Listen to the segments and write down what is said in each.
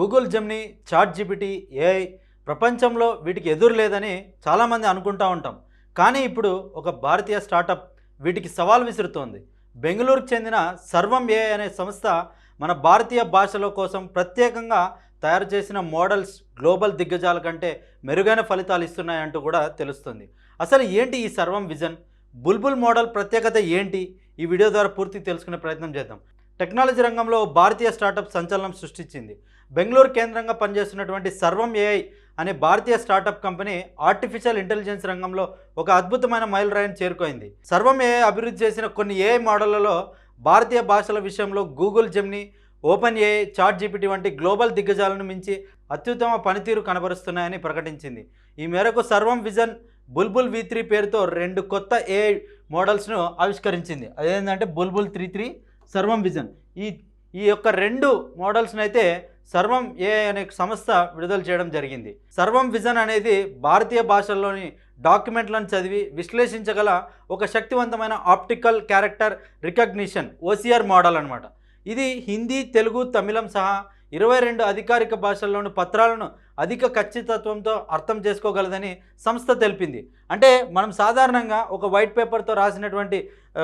Google Gemini chat GPT AI ప్రపంచంలో వీటికి ఎదురు లేదని చాలామంది అనుకుంటా ఉంటాం. కానీ ఇప్పుడు ఒక భారతీయ స్టార్టప్ వీటికి సవాల్ విసురుతోంది. బెంగళూరుకు చెందిన సర్వం ఏఐ అనే సంస్థ మన భారతీయ భాషల కోసం ప్రత్యేకంగా తయారు చేసిన మోడల్స్ గ్లోబల్ దిగ్గజాల కంటే మెరుగైన ఫలితాలు ఇస్తున్నాయంటూ కూడా తెలుస్తుంది. అసలు ఏంటి ఈ సర్వం విజన్? బుల్బుల్ మోడల్ ప్రత్యేకత ఏంటి? ఈ వీడియో ద్వారా పూర్తి తెలుసుకునే ప్రయత్నం చేద్దాం. టెక్నాలజీ రంగంలో భారతీయ స్టార్టప్ సంచలనం సృష్టించింది. బెంగళూరు కేంద్రంగా పనిచేస్తున్నటువంటి సర్వం ఏఐ అనే భారతీయ స్టార్టప్ కంపెనీ ఆర్టిఫిషియల్ ఇంటెలిజెన్స్ రంగంలో ఒక అద్భుతమైన మైలురాయిని చేరుకోయింది. సర్వం ఏఐ అభివృద్ధి చేసిన కొన్ని ఏఐ మోడళ్ళలో భారతీయ భాషల విషయంలో Google Gemini open AI chat GPT వంటి గ్లోబల్ దిగ్గజాలను మించి అత్యుత్తమ పనితీరు కనబరుస్తున్నాయని ప్రకటించింది. ఈ మేరకు సర్వం విజన్ బుల్బుల్ వి త్రీ పేరుతో రెండు కొత్త ఏఐ మోడల్స్ను ఆవిష్కరించింది. అదేంటంటే బుల్బుల్ త్రీ త్రీ సర్వం విజన్. ఈ ఈ యొక్క రెండు మోడల్స్ని అయితే సర్వం ఏఐ అనే సంస్థ విడుదల చేయడం జరిగింది. సర్వం విజన్ అనేది భారతీయ భాషల్లోని డాక్యుమెంట్లను చదివి విశ్లేషించగల ఒక శక్తివంతమైన optical character recognition OCR model అనమాట ఇది హిందీ తెలుగు తమిళం సహా ఇరవై రెండు అధికారిక భాషల్లోని పత్రాలను అధిక ఖచ్చితత్వంతో అర్థం చేసుకోగలదని సంస్థ తెలిపింది. అంటే మనం సాధారణంగా ఒక వైట్ పేపర్తో రాసినటువంటి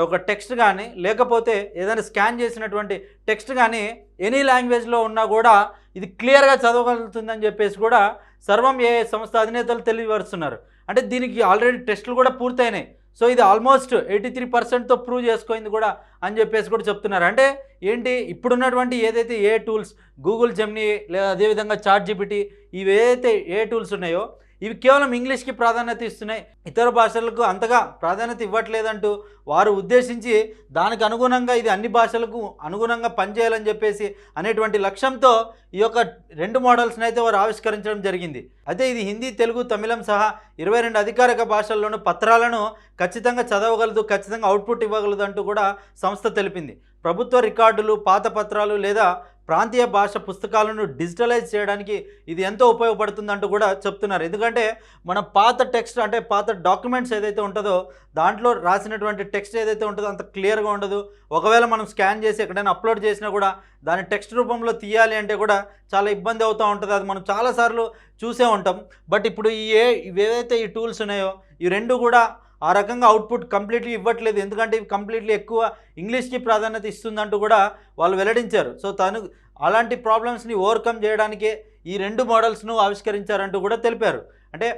ఒక టెక్స్ట్ కానీ లేకపోతే ఏదైనా స్కాన్ చేసినటువంటి టెక్స్ట్ కానీ ఎనీ లాంగ్వేజ్లో ఉన్నా కూడా ఇది క్లియర్గా చదవగలుగుతుందని చెప్పేసి కూడా సర్వం ఏ సంస్థ అధినేతలు తెలియపరుస్తున్నారు. అంటే దీనికి ఆల్రెడీ టెస్టులు కూడా పూర్తయినాయి. సో ఇది ఆల్మోస్ట్ ఎయిటీ త్రీ పర్సెంట్తో ప్రూవ్ చేసుకోయింది కూడా అని చెప్పేసి కూడా చెప్తున్నారు. అంటే ఏంటి? ఇప్పుడున్నటువంటి ఏదైతే ఏ టూల్స్ గూగుల్ జెమ్ని లేదా అదేవిధంగా చాట్ జీపీటీ ఇవి ఏదైతే ఏ టూల్స్ ఉన్నాయో ఇవి కేవలం ఇంగ్లీష్కి ప్రాధాన్యత ఇస్తున్నాయి. ఇతర భాషలకు అంతగా ప్రాధాన్యత ఇవ్వట్లేదంటూ వారు ఉద్దేశించి దానికి అనుగుణంగా ఇది అన్ని భాషలకు అనుగుణంగా పనిచేయాలని చెప్పేసి అనేటువంటి లక్ష్యంతో ఈ యొక్క రెండు మోడల్స్ని అయితే వారు ఆవిష్కరించడం జరిగింది. అయితే ఇది హిందీ తెలుగు తమిళం సహా ఇరవై రెండు అధికారిక భాషల్లోనూ పత్రాలను ఖచ్చితంగా చదవగలదు ఖచ్చితంగా అవుట్పుట్ ఇవ్వగలదు అంటూ కూడా సంస్థ తెలిపింది. ప్రభుత్వ రికార్డులు పాత పత్రాలు లేదా ప్రాంతీయ భాష పుస్తకాలను డిజిటలైజ్ చేయడానికి ఇది ఎంతో ఉపయోగపడుతుందంటూ కూడా చెప్తున్నారు. ఎందుకంటే మన పాత టెక్స్ట్ అంటే పాత డాక్యుమెంట్స్ ఏదైతే ఉంటుందో దాంట్లో రాసినటువంటి టెక్స్ట్ ఏదైతే ఉంటుందో అంత క్లియర్గా ఉండదు. ఒకవేళ మనం స్కాన్ చేసి ఎక్కడైనా అప్లోడ్ చేసినా కూడా దాని టెక్స్ట్ రూపంలో తీయాలి అంటే కూడా చాలా ఇబ్బంది అవుతూ ఉంటుంది. అది మనం చాలాసార్లు చూసే ఉంటాం. బట్ ఇప్పుడు ఈ ఏ ఇవి ఏదైతే ఈ టూల్స్ ఉన్నాయో ఈ రెండు కూడా ఆ రకంగా అవుట్పుట్ కంప్లీట్లీ ఇవ్వట్లేదు. ఎందుకంటే ఇవి కంప్లీట్లీ ఎక్కువ ఇంగ్లీష్కి ప్రాధాన్యత ఇస్తుందంటూ కూడా వాళ్ళు వెల్లడించారు. సో తను అలాంటి ప్రాబ్లమ్స్ని ఓవర్కమ్ చేయడానికే ఈ రెండు మోడల్స్ను ఆవిష్కరించారంటూ కూడా తెలిపారు. అంటే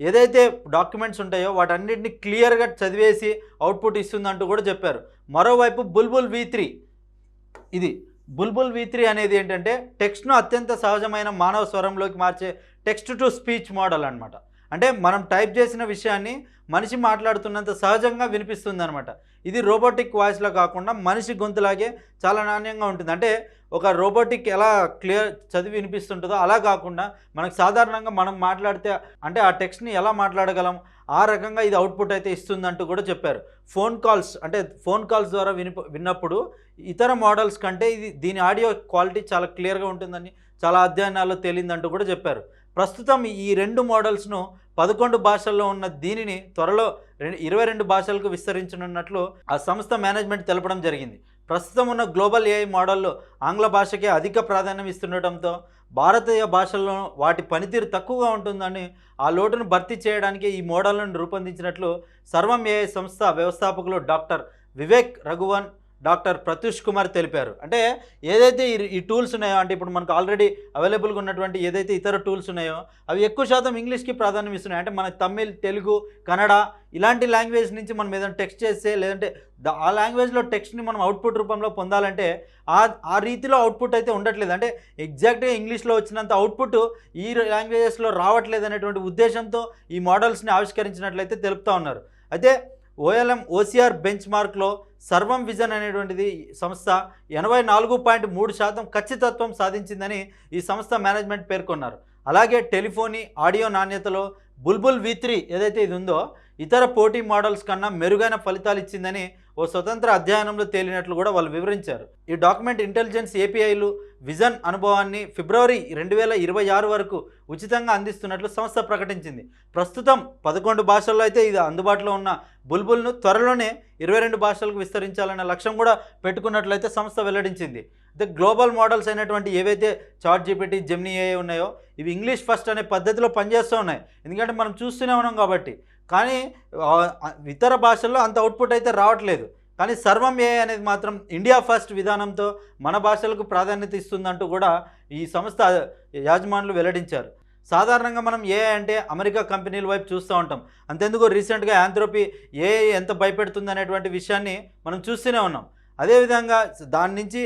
ఏదైతే డాక్యుమెంట్స్ ఉంటాయో వాటన్నిటిని క్లియర్గా చదివేసి అవుట్పుట్ ఇస్తుందంటూ కూడా చెప్పారు. మరోవైపు బుల్బుల్ వి త్రీ ఇది. బుల్బుల్ వి త్రీ అనేది ఏంటంటే టెక్స్ట్ను అత్యంత సహజమైన మానవ స్వరంలోకి మార్చే టెక్స్ట్ టు స్పీచ్ మోడల్ అనమాట అంటే మనం టైప్ చేసిన విషయాన్ని మనిషి మాట్లాడుతున్నంత సహజంగా వినిపిస్తుంది అనమాట ఇది రోబోటిక్ వాయిస్లో కాకుండా మనిషి గొంతులాగే చాలా నాణ్యంగా ఉంటుంది. అంటే ఒక రోబోటిక్ ఎలా క్లియర్ చదివి వినిపిస్తుంటుందో అలా కాకుండా మనకు సాధారణంగా మనం మాట్లాడితే అంటే ఆ టెక్స్ట్ని ఎలా మాట్లాడగలం ఆ రకంగా ఇది అవుట్పుట్ అయితే ఇస్తుందంటూ కూడా చెప్పారు. ఫోన్ కాల్స్ అంటే ఫోన్ కాల్స్ ద్వారా విని విన్నప్పుడు ఇతర మోడల్స్ కంటే ఇది దీని ఆడియో క్వాలిటీ చాలా క్లియర్గా ఉంటుందని చాలా అధ్యయనాల్లో తేలిందంటూ కూడా చెప్పారు. ప్రస్తుతం ఈ రెండు మోడల్స్ను పదకొండు భాషల్లో ఉన్న దీనిని త్వరలో రెండు ఇరవై రెండు భాషలకు విస్తరించనున్నట్లు ఆ సంస్థ మేనేజ్మెంట్ తెలపడం జరిగింది. ప్రస్తుతం ఉన్న గ్లోబల్ ఏఐ మోడల్లో ఆంగ్ల భాషకే అధిక ప్రాధాన్యం ఇస్తుండటంతో భారతీయ భాషల్లో వాటి పనితీరు తక్కువగా ఉంటుందని ఆ లోటును భర్తీ చేయడానికి ఈ మోడళ్ళను రూపొందించినట్లు సర్వం ఏఐ సంస్థ వ్యవస్థాపకులు డాక్టర్ వివేక్ రఘువన్ డాక్టర్ ప్రత్యూష్ కుమార్ తెలిపారు. అంటే ఏదైతే ఈ టూల్స్ ఉన్నాయో అంటే ఇప్పుడు మనకు ఆల్రెడీ అవైలబుల్గా ఉన్నటువంటి ఏదైతే ఇతర టూల్స్ ఉన్నాయో అవి ఎక్కువ శాతం ఇంగ్లీష్కి ప్రాధాన్యం ఇస్తున్నాయి. అంటే మన తమిళ్ తెలుగు కన్నడ ఇలాంటి లాంగ్వేజ్ నుంచి మనం ఏదైనా టెక్స్ట్ చేస్తే లేదంటే ఆ లాంగ్వేజ్లో టెక్స్ట్ని మనం అవుట్పుట్ రూపంలో పొందాలంటే ఆ ఆ రీతిలో అవుట్పుట్ అయితే ఉండట్లేదు. అంటే ఎగ్జాక్ట్గా ఇంగ్లీష్లో వచ్చినంత అవుట్పుట్ ఈ లాంగ్వేజెస్లో రావట్లేదు అనేటువంటి ఉద్దేశంతో ఈ మోడల్స్ని ఆవిష్కరించినట్లయితే తెలుపుతా ఉన్నారు. అయితే ఓఎల్ఎం ఓసీఆర్ బెంచ్ మార్క్లో సర్వం విజన్ అనేటువంటిది సంస్థ ఎనభై నాలుగు పాయింట్ మూడు శాతం ఖచ్చితత్వం సాధించిందని ఈ సంస్థ మేనేజ్మెంట్ పేర్కొన్నారు. అలాగే టెలిఫోనీ ఆడియో నాణ్యతలో బుల్బుల్ వి త్రీ ఏదైతే ఇది ఉందో ఇతర పోటీ మోడల్స్ కన్నా మెరుగైన ఫలితాలు ఇచ్చిందని ఓ స్వతంత్ర అధ్యయనంలో తేలినట్లు కూడా వాళ్ళు వివరించారు. ఈ డాక్యుమెంట్ ఇంటెలిజెన్స్ ఏపీఐలు విజన్ అనుభవాన్ని ఫిబ్రవరి రెండు వేల ఇరవై ఆరు వరకు ఉచితంగా అందిస్తున్నట్లు సంస్థ ప్రకటించింది. ప్రస్తుతం పదకొండు భాషల్లో అయితే ఇది అందుబాటులో ఉన్న బుల్బుల్ను త్వరలోనే ఇరవై రెండు భాషలకు విస్తరించాలనే లక్ష్యం కూడా పెట్టుకున్నట్లయితే సంస్థ వెల్లడించింది. అయితే గ్లోబల్ మోడల్స్ అయినటువంటి ఏవైతే చాట్ జీపీటీ జెమినీ ఏ ఉన్నాయో ఇవి ఇంగ్లీష్ ఫస్ట్ అనే పద్ధతిలో పనిచేస్తూ ఉన్నాయి. ఎందుకంటే మనం చూస్తూనే ఉన్నాం కాబట్టి కానీ ఇతర భాషల్లో అంత అవుట్పుట్ అయితే రావట్లేదు. కానీ సర్వం ఏ అనేది మాత్రం ఇండియా ఫస్ట్ విధానంతో మన భాషలకు ప్రాధాన్యత ఇస్తుందంటూ కూడా ఈ సంస్థ యాజమానులు వెల్లడించారు. సాధారణంగా మనం ఏ అంటే అమెరికా కంపెనీల వైపు చూస్తూ ఉంటాం. అంతెందుకు రీసెంట్గా యాంథ్రోపీ ఏ ఎంత భయపెడుతుంది అనేటువంటి విషయాన్ని మనం చూస్తూనే ఉన్నాం. అదేవిధంగా దాని నుంచి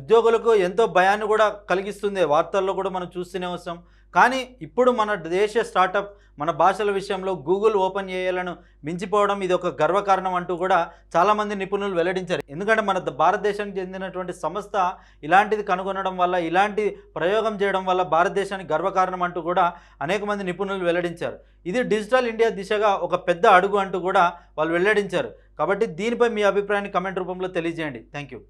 ఉద్యోగులకు ఎంతో భయాన్ని కూడా కలిగిస్తుంది. వార్తల్లో కూడా మనం చూస్తూనే వస్తాం. కానీ ఇప్పుడు మన దేశ స్టార్టప్ మన భాషల విషయంలో గూగుల్ ఓపెన్ ఏఐలను మించిపోవడం ఇది ఒక గర్వకారణం అంటూ కూడా చాలామంది నిపుణులు వెల్లడించారు. ఎందుకంటే మన ద- భారతదేశానికి చెందినటువంటి సంస్థ ఇలాంటిది కనుగొనడం వల్ల ఇలాంటి ప్రయోగం చేయడం వల్ల భారతదేశానికి గర్వకారణం అంటూ కూడా అనేక మంది నిపుణులు వెల్లడించారు. ఇది డిజిటల్ ఇండియా దిశగా ఒక పెద్ద అడుగు అంటూ కూడా వాళ్ళు వెల్లడించారు. కాబట్టి దీనిపై మీ అభిప్రాయాన్ని కమెంట్ రూపంలో తెలియజేయండి. Thank you